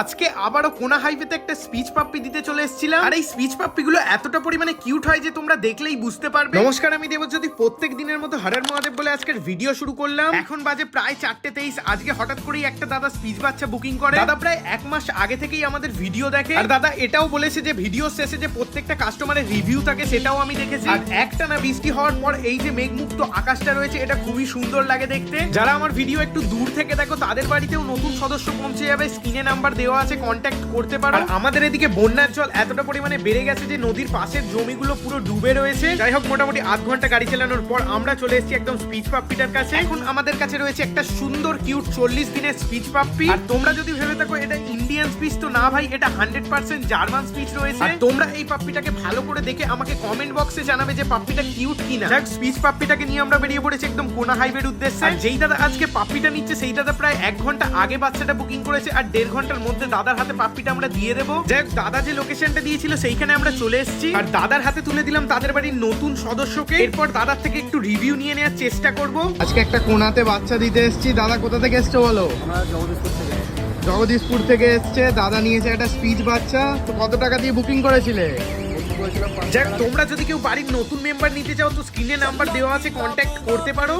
আজকে আবারও কোনা হাইওয়েতে একটা স্পিচ পাপ্পি দিতে চলে এসেছিলাম। আর এই স্পিচ পাপ্পিগুলো এতটা পরিমাণে কিউট হয় যে তোমরা দেখলেই বুঝতে পারবে। নমস্কার আমি দেবজ্যোতি। প্রত্যেক দিনের মতো হরার মহাদেব বলে আজকের ভিডিও শুরু করলাম। এখন বাজে প্রায় চারটে তেইশ। আজকে হঠাৎ করেই একটা দাদা স্পিচ বাচ্চা বুকিং করে। দাদা প্রায় এক মাস আগে থেকেই আমাদের ভিডিও দেখে। আর দাদা এটাও বলেছে যে ভিডিও শেষে যে প্রত্যেকটা কাস্টমারের রিভিউ থাকে সেটাও আমি দেখেছি। আর একটা না বৃষ্টি হওয়ার পর এই যে মেঘমুক্ত আকাশটা রয়েছে এটা খুবই সুন্দর লাগে দেখতে। যারা আমার ভিডিও একটু দূর থেকে দেখো তাদের বাড়িতেও নতুন সদস্য পৌঁছে যাবে। স্ক্রিনে নাম্বার দেওয়া আছে কন্ট্যাক্ট করতে পারো। আমাদের এদিকে বন্যার জল এতটা পরিমাণে বেড়ে গেছে যে নদীর পাশের জমিগুলো পুরো ডুবে রয়েছে। যাই হোক মোটামুটি আধ ঘণ্টা গাড়ি চালানোর পর আমরা চলে এসেছি একদম স্পিচ পাপ্পিটার কাছে। এখন আমাদের কাছে রয়েছে একটা সুন্দর কিউট চল্লিশ দিনের স্পিচ পাপ্পি আর তোমরা যদি ভেবে থাকো এটা ইন্ডিয়ান স্পিচ তো না ভাই এটা হান্ড্রেড পার্সেন্ট জার্মান স্পিচ রয়েছে। আর তোমরা এই পাপ্পিটাকে ভালো করে দেখে আমাকে কমেন্ট বক্সে জানাবে যে পাপ্পিটা কিউট কিনা। যাক স্পিচ পাপ্পিটাকে নিয়ে আমরা বেরিয়ে পড়েছি একদম কোনা হাইওয়ের উদ্দেশ্যে। যেই দাদা আজকে পাপ্পিটা নিচ্ছে সেই দাদা প্রায় এক ঘণ্টা আগে বাচ্চাটা বুকিং করেছে আর দেড় ঘণ্টার মধ্যে দাদার হাতে পাপ্পিটা আমরা দিয়ে দেবো। যাই হোক দাদা যে লোকেশনটা দিয়েছিল সেইখানে আমরা চলে এসেছি। আর দাদার হাতে তুলে দিলাম তাদের বাড়ির নতুন সদস্যকে। এরপর দাদার থেকে একটু রিভিউ নিয়ে নেওয়ার চেষ্টা করব। আজকে একটা কোনাতে বাচ্চা দিতে এসেছি। দাদা কোথা থেকে এসছে বলো? জগদীশপুর থেকে। জগদীশপুর এসছে। দাদা নিয়েছে একটা স্পিচ বাচ্চা। তো কত টাকা দিয়ে বুকিং করেছিলে? যাক তোমরা যদি কেউ বাড়ির নতুন মেম্বার নিতে চাও তো স্ক্রিনে নাম্বার দেওয়া আছে কন্ট্যাক্ট করতে পারো।